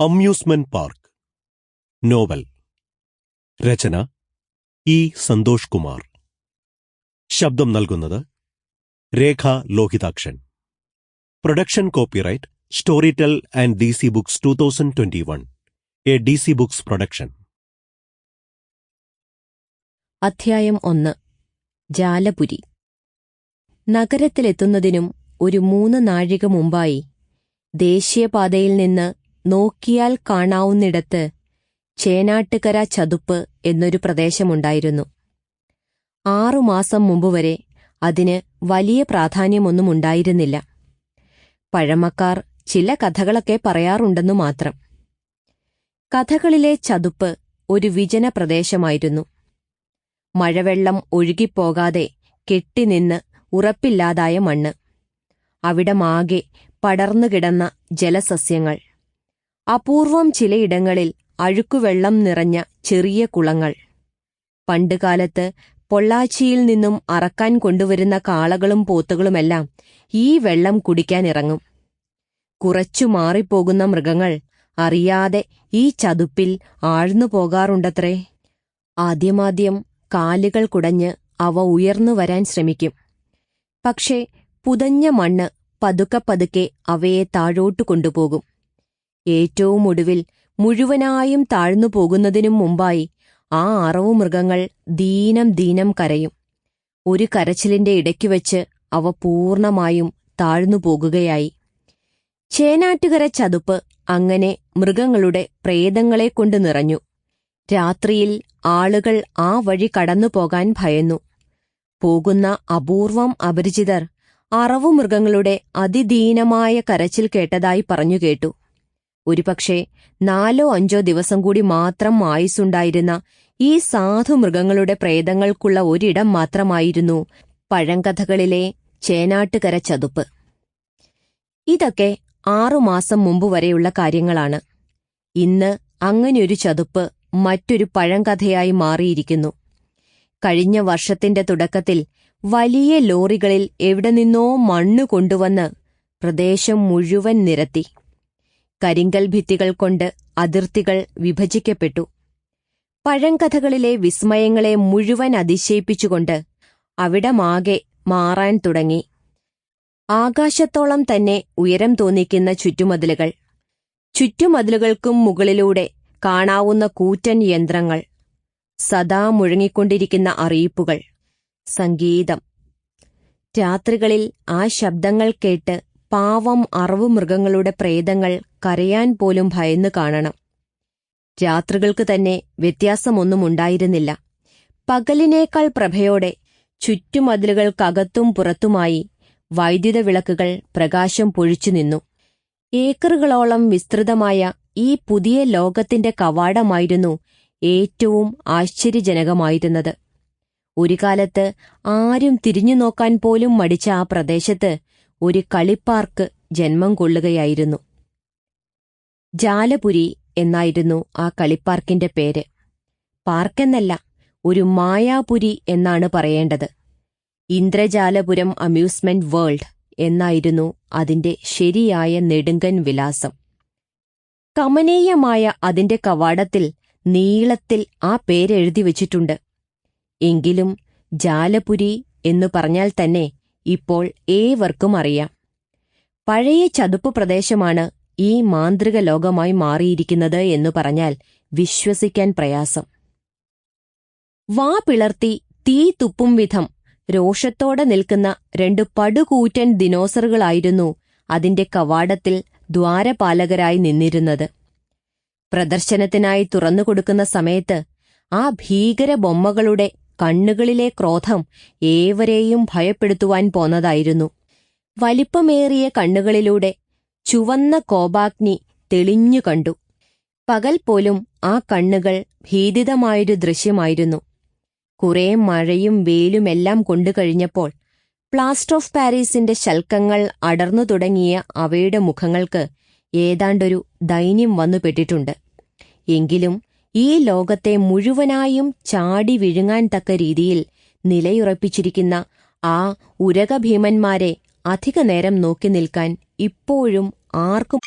Amusement park. Novel. രചന. E. Santhosh Kumar ശബ്ദം നൽകുന്നത് Rekha Lohithakshan. Production copyright Storytel and D C books two thousand twenty one. D C C books production. അധ്യായം ഒന്ന്. ജാലപുരി. നഗരത്തിലെത്തുന്നതിനും ഒരു മൂന്ന് നാഴിക മുമ്പായി ദേശീയപാതയിൽ നിന്ന് നോക്കിയാൽ കാണാവുന്നിടത്ത് ചേനാട്ടുകര ചതുപ്പ് എന്നൊരു പ്രദേശമുണ്ടായിരുന്നു. ആറുമാസം മുമ്പ് വരെ അതിന് വലിയ പ്രാധാന്യമൊന്നും ഉണ്ടായിരുന്നില്ല. പഴമക്കാർ ചില കഥകളൊക്കെ പറയാറുണ്ടെന്നു മാത്രം. കഥകളിലെ ചതുപ്പ് ഒരു വിജന പ്രദേശമായിരുന്നു. മഴവെള്ളം ഒഴുകിപ്പോകാതെ കെട്ടിനിന്ന് ഉറപ്പില്ലാതായ മണ്ണ്. അവിടമാകെ പടർന്നുകിടന്ന ജലസസ്യങ്ങൾ. അപൂർവം ചിലയിടങ്ങളിൽ അഴുക്കുവെള്ളം നിറഞ്ഞ ചെറിയ കുളങ്ങൾ. പണ്ടുകാലത്ത് പൊള്ളാച്ചിയിൽ നിന്നും അറക്കാൻ കൊണ്ടുവരുന്ന കാളകളും പോത്തുകളുമെല്ലാം ഈ വെള്ളം കുടിക്കാനിറങ്ങും കുറച്ചു മാറിപ്പോകുന്ന മൃഗങ്ങൾ അറിയാതെ ഈ ചതുപ്പിൽ ആഴ്ന്നു പോകാറുണ്ടത്രേ. ആദ്യമാദ്യം കാലുകൾ കുടഞ്ഞ് അവ ഉയർന്നു വരാൻ ശ്രമിക്കും. പക്ഷേ പുതഞ്ഞ മണ്ണ് പതുക്കെ പതുക്കെ അവയെ താഴോട്ടു കൊണ്ടുപോകും. ഏറ്റവും ഒടുവിൽ മുഴുവനായും താഴ്ന്നു പോകുന്നതിനും മുമ്പായി ആ അറവു മൃഗങ്ങൾ ദീനം ദീനം കരയും. ഒരു കരച്ചിലിന്റെ ഇടയ്ക്കുവെച്ച് അവ പൂർണമായും താഴ്ന്നു പോകുകയായി. ചേനാട്ടുകര ചതുപ്പ് അങ്ങനെ മൃഗങ്ങളുടെ പ്രേതങ്ങളെക്കൊണ്ട് നിറഞ്ഞു. രാത്രിയിൽ ആളുകൾ ആ വഴി കടന്നു പോകാൻ ഭയന്നു. പോകുന്ന അപൂർവം അപരിചിതർ അറവുമൃഗങ്ങളുടെ അതിദീനമായ കരച്ചിൽ കേട്ടതായി പറഞ്ഞു കേട്ടു. ഒരുപക്ഷെ നാലോ അഞ്ചോ ദിവസം കൂടി മാത്രം ആയുസ്സുണ്ടായിരുന്ന ഈ സാധു മൃഗങ്ങളുടെ പ്രേതങ്ങൾക്കുള്ള ഒരിടം മാത്രമായിരുന്നു പഴങ്കഥകളിലെ ചേനാട്ടുകര ചതുപ്പ്. ഇതൊക്കെ ആറുമാസം മുമ്പ് വരെയുള്ള കാര്യങ്ങളാണ്. ഇന്ന് അങ്ങനെയൊരു ചതുപ്പ് മറ്റൊരു പഴങ്കഥയായി മാറിയിരിക്കുന്നു. കഴിഞ്ഞ വർഷത്തിന്റെ തുടക്കത്തിൽ വലിയ ലോറികളിൽ എവിടെ നിന്നോ മണ്ണ് കൊണ്ടുവന്ന് പ്രദേശം മുഴുവൻ നിരത്തി. കരിങ്കൽ ഭിത്തികൾ കൊണ്ട് അതിർത്തികൾ വിഭജിക്കപ്പെട്ടു. പഴങ്കഥകളിലെ വിസ്മയങ്ങളെ മുഴുവൻ അതിശയിപ്പിച്ചുകൊണ്ട് അവിടമാകെ മാറാൻ തുടങ്ങി. ആകാശത്തോളം തന്നെ ഉയരം തോന്നിക്കുന്ന ചുറ്റുമതിലുകൾ. ചുറ്റുമതിലുകൾക്കും മുകളിലൂടെ കാണാവുന്ന കൂറ്റൻ യന്ത്രങ്ങൾ. സദാ മുഴങ്ങിക്കൊണ്ടിരിക്കുന്ന അറിയിപ്പുകൾ. സംഗീതം. രാത്രികളിൽ ആ ശബ്ദങ്ങൾ കേട്ട് പാവം അറവു മൃഗങ്ങളുടെ പ്രേതങ്ങൾ കരയാൻ പോലും ഭയന്നു കാണണം. രാത്രികൾക്ക് തന്നെ വ്യത്യാസമൊന്നും ഉണ്ടായിരുന്നില്ല. പകലിനേക്കാൾ പ്രഭയോടെ ചുറ്റുമതിലുകൾക്കകത്തും പുറത്തുമായി വൈദ്യുത വിളക്കുകൾ പ്രകാശം പൊഴിച്ചു നിന്നു. ഏക്കറുകളോളം വിസ്തൃതമായ ഈ പുതിയ ലോകത്തിന്റെ കവാടമായിരുന്നു ഏറ്റവും ആശ്ചര്യജനകമായിരുന്നത്. ഒരു കാലത്ത് ആരും തിരിഞ്ഞു നോക്കാൻ പോലും മടിച്ച ആ പ്രദേശത്ത് ഒരു കളിപ്പാർക്ക് ജന്മം കൊള്ളുകയായിരുന്നു. ജാലപുരി എന്നായിരുന്നു ആ കളിപ്പാർക്കിന്റെ പേര്. പാർക്കെന്നല്ല ഒരു മായാപുരി എന്നാണ് പറയേണ്ടത്. ഇന്ദ്രജാലപുരം അമ്യൂസ്മെന്റ് വേൾഡ് എന്നായിരുന്നു അതിന്റെ ശരിയായ നെടുങ്കൻ വിലാസം. കമനീയമായ അതിന്റെ കവാടത്തിൽ നീളത്തിൽ ആ പേരെഴുതി വച്ചിട്ടുണ്ട്. എങ്കിലും ജാലപുരി എന്നു പറഞ്ഞാൽ തന്നെ ഇപ്പോൾ ഏവർക്കും അറിയാം. പഴയ ചതുപ്പ് പ്രദേശമാണ് ഈ മാന്ത്രിക ലോകമായി മാറിയിരിക്കുന്നത് എന്നു പറഞ്ഞാൽ വിശ്വസിക്കാൻ പ്രയാസം. വാ പിളർത്തി തീ തുപ്പും വിധം രോഷത്തോടെ നിൽക്കുന്ന രണ്ട് പടുകൂറ്റൻ ദിനോസറുകളായിരുന്നു അതിന്റെ കവാടത്തിൽ ദ്വാരപാലകരായി നിന്നിരുന്നത്. പ്രദർശനത്തിനായി തുറന്നുകൊടുക്കുന്ന സമയത്ത് ആ ഭീകര ബൊമ്മകളുടെ കണ്ണുകളിലെ ക്രോധം ഏവരെയും ഭയപ്പെടുത്തുവാൻ പോന്നതായിരുന്നു. വലിപ്പമേറിയ കണ്ണുകളിലൂടെ ചുവന്ന കോപാഗ്നി തെളിഞ്ഞു കണ്ടു. പകൽ പോലും ആ കണ്ണുകൾ ഭീതിതമായൊരു ദൃശ്യമായിരുന്നു. കുറെ മഴയും വെയിലുമെല്ലാം കൊണ്ടുകഴിഞ്ഞപ്പോൾ പ്ലാസ്റ്റർ ഓഫ് പാരീസിന്റെ ശൽക്കങ്ങൾ അടർന്നു തുടങ്ങിയ അവയുടെ മുഖങ്ങൾക്ക് ഏതാണ്ടൊരു ദൈന്യം വന്നുപെട്ടിട്ടുണ്ട്. എങ്കിലും ഈ ലോകത്തെ മുഴുവനായും ചാടി വിഴുങ്ങാൻ തക്ക രീതിയിൽ നിലയുറപ്പിച്ചിരിക്കുന്ന ആ ഉരകഭീമന്മാരെ അധിക നേരം നോക്കി നിൽക്കാൻ ഇപ്പോഴും ആർക്കും?